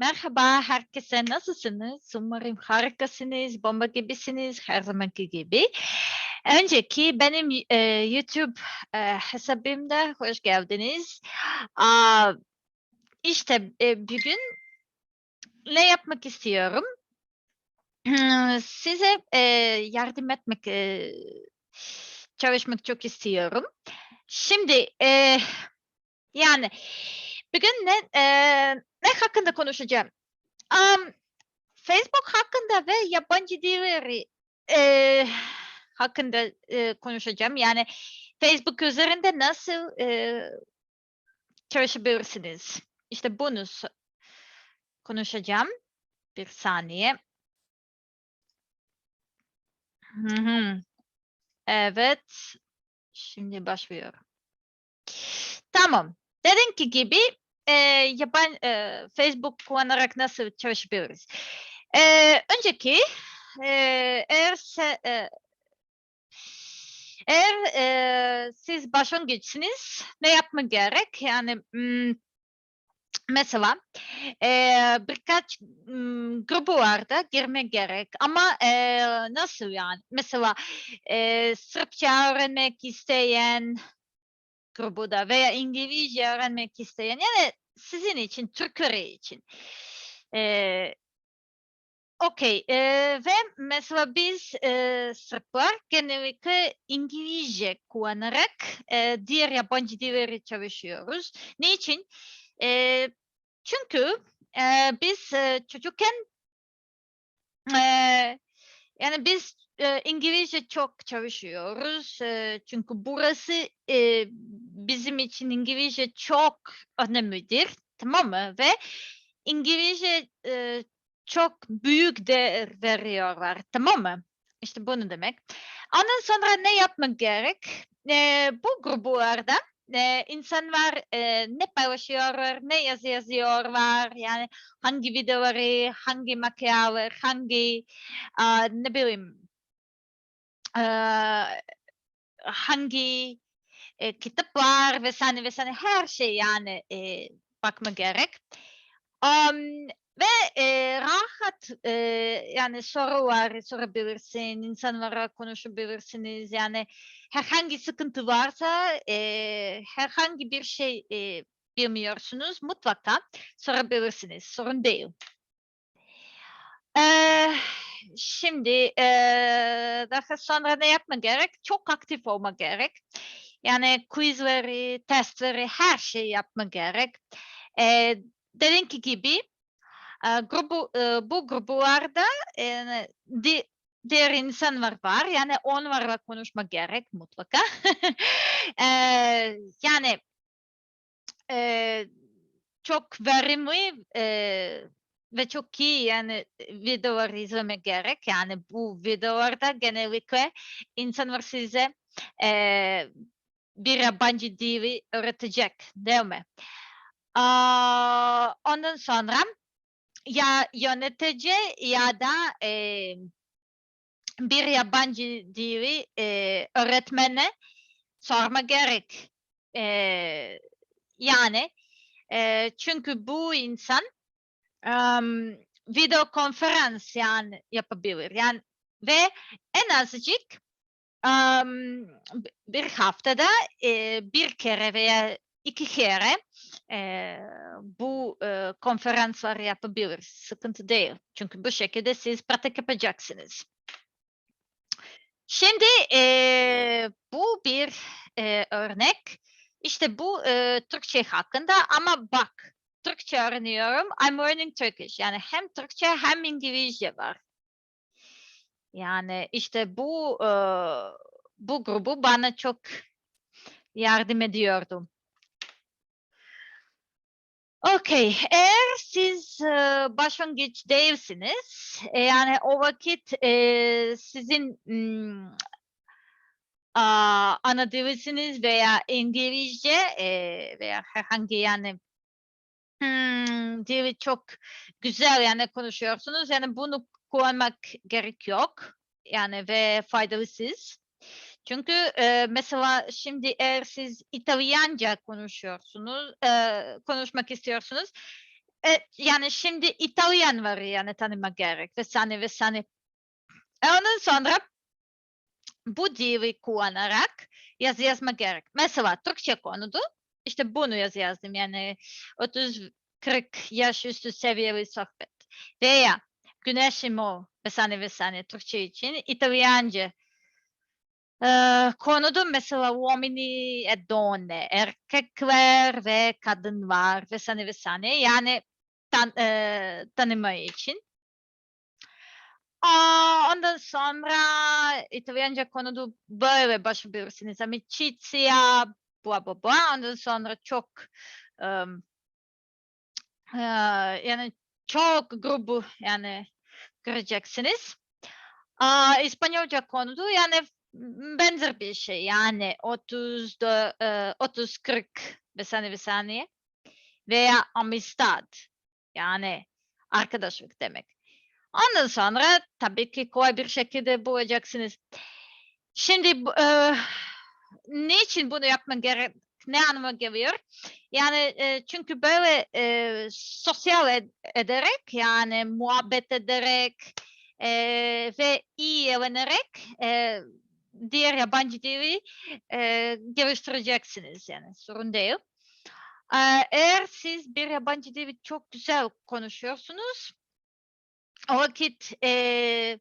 Merhaba herkese nasılsınız? Umarım harikasınız, bomba gibisiniz her zamanki gibi. Önceki benim e, YouTube e, hesabımda hoş geldiniz. Aa, işte e, bugün ne yapmak istiyorum? Size e, yardım etmek, e, çalışmak çok istiyorum. Şimdi e, yani bugün ne e, ne hakkında konuşacağım? Um, Facebook hakkında ve yabancı dilleri e, hakkında e, konuşacağım. Yani Facebook üzerinde nasıl e, çalışabilirsiniz? İşte bunu konuşacağım. Bir saniye. Hı hı. Evet. Şimdi başlıyorum. Tamam. Dediğim ki gibi e, yaban e, Facebook kullanarak nasıl çalışabiliriz? E, önceki e, eğer se, e, eğer e, siz başlangıçsınız ne yapma gerek? Yani hmm, mesela e, birkaç hmm, gruplarda girme gerek ama e, nasıl yani? Mesela e, Sırpça öğrenmek isteyen grubu da veya İngilizce öğrenmek isteyen yani sizin için, Türkleri için. Ee, Okey ee, ve mesela biz e, Sırplar genellikle İngilizce kullanarak e, diğer yabancı dilleri çalışıyoruz. Niçin? E, çünkü e, biz e, çocukken e, yani biz İngilizce çok çalışıyoruz. Çünkü burası bizim için İngilizce çok önemlidir. Tamam mı? Ve İngilizce çok büyük değer veriyorlar. Tamam mı? İşte bunu demek. Ondan sonra ne yapmak gerek? Bu gruplarda insanlar ne paylaşıyorlar, ne yazı yazıyorlar, yani hangi videoları, hangi makyalar, hangi ne bileyim hangi e, kitaplar vesaire vesaire her şey yani e, bakma gerek. Um, ve e, rahat e, yani sorular sorabilirsin, insanlara konuşabilirsiniz. Yani herhangi sıkıntı varsa e, herhangi bir şey e, bilmiyorsunuz mutlaka sorabilirsiniz. Sorun değil. Eee, şimdi eee, daha sonra ne yapma gerek? Çok aktif olma gerek. Yani quizleri, testleri, her şey yapma gerek. Eee dediğim gibi eee, grubu, eee, bu gruplarda eee, di, diğer insanlar var. Yani onlarla konuşma gerek mutlaka. Eee, yani eee, çok verimli eee, ve çok iyi yani videolar izlemek gerek. Yani bu videolarda genellikle insanlar size eee, bir yabancı dili öğretecek değil mi? Aa, ondan sonra ya yönetici ya da eee, bir yabancı dili eee, öğretmene sorma gerek. Eee, yani eee, çünkü bu insan video konferans yani yapabilir. Yani ve en azıcık b- bir haftada e, bir kere veya iki kere e, bu e, konferansları yapabilir. Sıkıntı değil. Çünkü bu şekilde siz pratik yapacaksınız. Şimdi e, bu bir e, örnek. İşte bu e, Türkçe hakkında ama bak Türkçe öğreniyorum. I'm learning Turkish. Yani hem Türkçe hem İngilizce var. Yani işte bu e, bu grubu bana çok yardım ediyordu. Okey, eğer siz e, başlangıç değilsiniz, e, yani o vakit e, sizin mm, aa, ana dilisiniz veya İngilizce e, veya herhangi yani Hmm, dili çok güzel yani konuşuyorsunuz. Yani bunu kullanmak gerek yok. Yani ve faydalısız. Çünkü e, mesela şimdi eğer siz İtalyanca konuşuyorsunuz, e, konuşmak istiyorsunuz, e, yani şimdi İtalyan var yani tanıma gerek vesaire vesaire. E, ondan sonra bu dili kullanarak yazı yazma gerek. Mesela Türkçe konudu. İşte bunu yazı yazdım yani 30-40 yaş üstü seviyeli sohbet. Veya güneşim o vesaire vesaire Türkçe için İtalyanca Eee, konuda mesela uomini e donne, erkekler ve kadınlar vesaire vesaire yani tan eee, tanıma için. Ondan sonra İtalyanca konuda böyle başlayabilirsiniz. Amicizia, bla bla bla. Ondan sonra çok em, eee, yani çok grubu yani göreceksiniz. Aa, İspanyolca konuda yani benzer bir şey yani 30 da, eee, 30-40 vesaire vesaire veya amistad yani arkadaşlık demek. Ondan sonra tabii ki kolay bir şekilde bulacaksınız. Şimdi eee, niçin bunu yapman gerek? Ne anlama geliyor? Yani eee, çünkü böyle eee, sosyal ed- ederek yani muhabbet ederek eee, ve iyi öğrenerek eee, diğer yabancı dili eee, geliştireceksiniz yani sorun değil. Eee, eğer siz bir yabancı dili çok güzel konuşuyorsunuz o vakit eee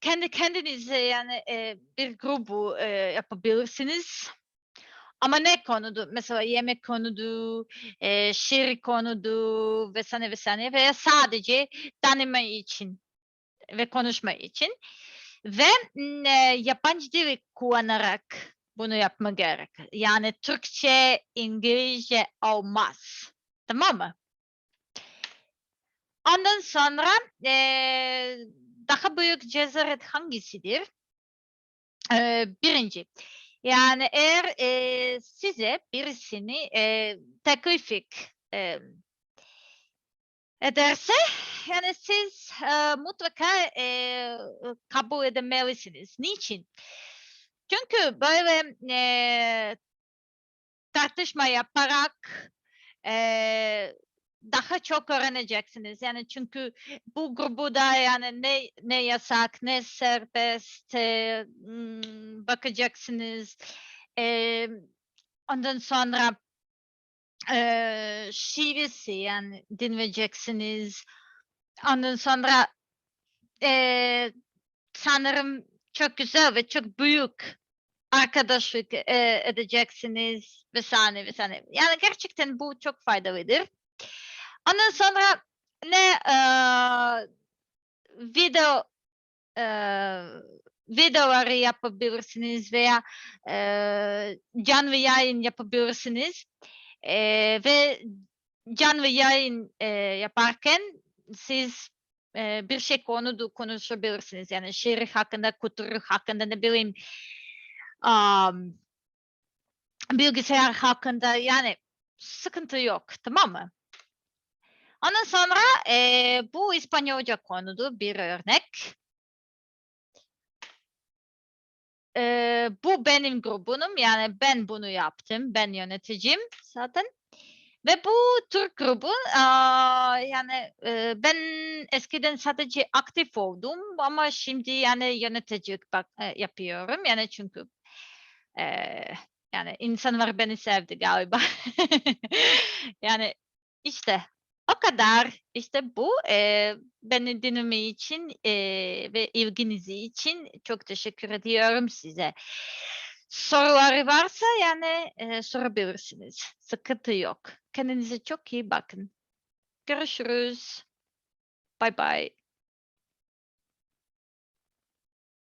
kendi kendinize yani eee, bir grubu eee, yapabilirsiniz. Ama ne konudu? Mesela yemek konudu, eee, şiir konudu vesaire vesaire veya sadece tanıma için ve konuşma için ve eee, yabancı dili kullanarak bunu yapma gerek. Yani Türkçe, İngilizce olmaz. Tamam mı? Ondan sonra eee, daha büyük cesaret hangisidir? Eee, birinci, yani eğer eee, size birisini eee teklif eee, ederse yani siz eee, mutlaka eee, kabul edemelisiniz. Niçin? Çünkü böyle eee, tartışma yaparak eee, daha çok öğreneceksiniz. Yani çünkü bu grubuda yani ne ne yasak ne serbest eee, mm, bakacaksınız. Eee, ondan sonra eee şivesi yani dinleyeceksiniz. Ondan sonra eee, sanırım çok güzel ve çok büyük arkadaşlık eee, edeceksiniz vesaire vesaire. Yani gerçekten bu çok faydalıdır. Ondan sonra ne eee, video eee, videoları yapabilirsiniz veya eee, canlı yayın yapabilirsiniz. Eee, ve canlı yayın eee, yaparken siz eee, bir şey konuda konuşabilirsiniz. Yani şiir hakkında, kültür hakkında ne bileyim am, bilgisayar hakkında yani sıkıntı yok tamam mı? Ondan sonra eee, bu İspanyolca konudu bir örnek. Eee, bu benim grubum yani ben bunu yaptım. Ben yöneticiyim zaten. Ve bu Türk grubu aa, yani eee, ben eskiden sadece aktif oldum ama şimdi yani yöneticilik bak, eee, yapıyorum. Yani çünkü eee, yani insanlar beni sevdi galiba. yani işte o kadar. İşte bu eee, beni dinleme için eee, ve ilginiz için çok teşekkür ediyorum size. Soruları varsa yani eee, sorabilirsiniz. Sıkıntı yok. Kendinize çok iyi bakın. Görüşürüz. Bye bye.